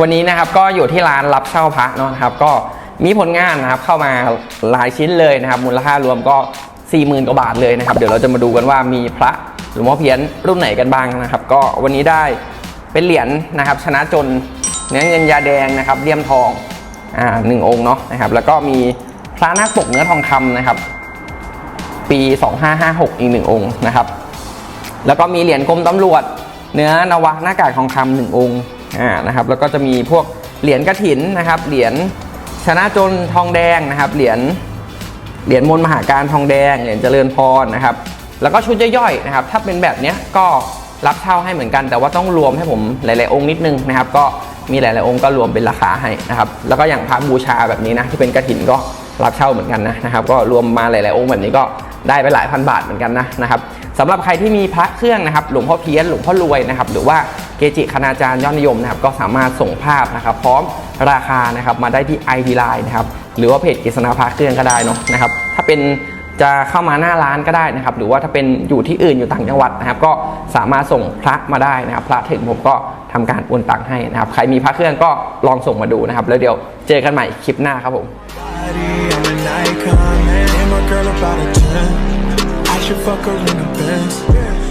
วันนี้นะครับก็อยู่ที่ร้านรับเช่าพระเนาะครับ ก็มีผลงานนะครับเข้ามาหลายชิ้นเลยนะครับ มูลค่ารวมก็ 40,000กว่าบาทเลยนะครับ เดี๋ยวเราจะมาดูกันว่ามีพระหลวงพ่อเพี้ยนรุ่นไหนกันบ้างนะครับ ก็วันนี้ได้เป็นเหรียญนะครับ ชนะจนเนื้อเงินยาแดงนะครับเลี่ยมทองอ่าหนึ่งองค์เนาะนะครับ แล้วก็มีพระนาคปกเนื้อทองคำนะครับ ปี 2556 อีกหนึ่งองค์นะครับ แล้วก็มีเหรียญกรมตำรวจ เนื้อนวะหน้ากากทองคำหนึ่งองค์ อ่านะครับแล้วก็จะมีพวกเหรียญกระถินนะครับเหรียญชนะจนทองแดงนะครับเหรียญเหรียญมนต์มหาการทองแดงเหรียญเจริญพรนะครับแล้วก็ชุดย่อยๆนะครับถ้าเป็นแบบนี้ก็รับเช่าให้เหมือนกัน แต่ว่าต้องรวมให้ผมหลายๆองค์นิดนึงนะครับ ก็มีหลายๆองค์ก็รวมเป็นราคาให้นะครับแล้วก็อย่างพระบูชาแบบนี้นะที่เป็นกระถินก็รับเช่าเหมือนกันนะนะครับ ก็รวมมาหลายๆองค์แบบนี้ก็ได้ไปหลายพันบาทเหมือนกันนะนะครับสำหรับใครที่มีพระเครื่องนะครับหลวงพ่อเพี้ยนหลวงพ่อรวยนะครับหรือว่า เกจิคณาจารย์ยอดนิยมนะครับก็สามารถส่งภาพนะครับ พร้อมราคานะครับมาได้ที่ ID Line นะครับหรือว่าเพจกฤษณาพระเครื่องก็ได้เนาะนะครับ ถ้าเป็นจะเข้ามาหน้าร้านก็ได้นะครับ หรือว่าถ้าเป็นอยู่ที่อื่นอยู่ต่างจังหวัดนะครับ ก็สามารถส่งพระมาได้นะครับ พระถึงผมก็ทำการโอนตังค์ให้นะครับ ใครมีพระเครื่องก็ลองส่งมาดูนะครับ แล้วเดี๋ยวเจอกันใหม่คลิปหน้าครับผม should fuck her in the Benz.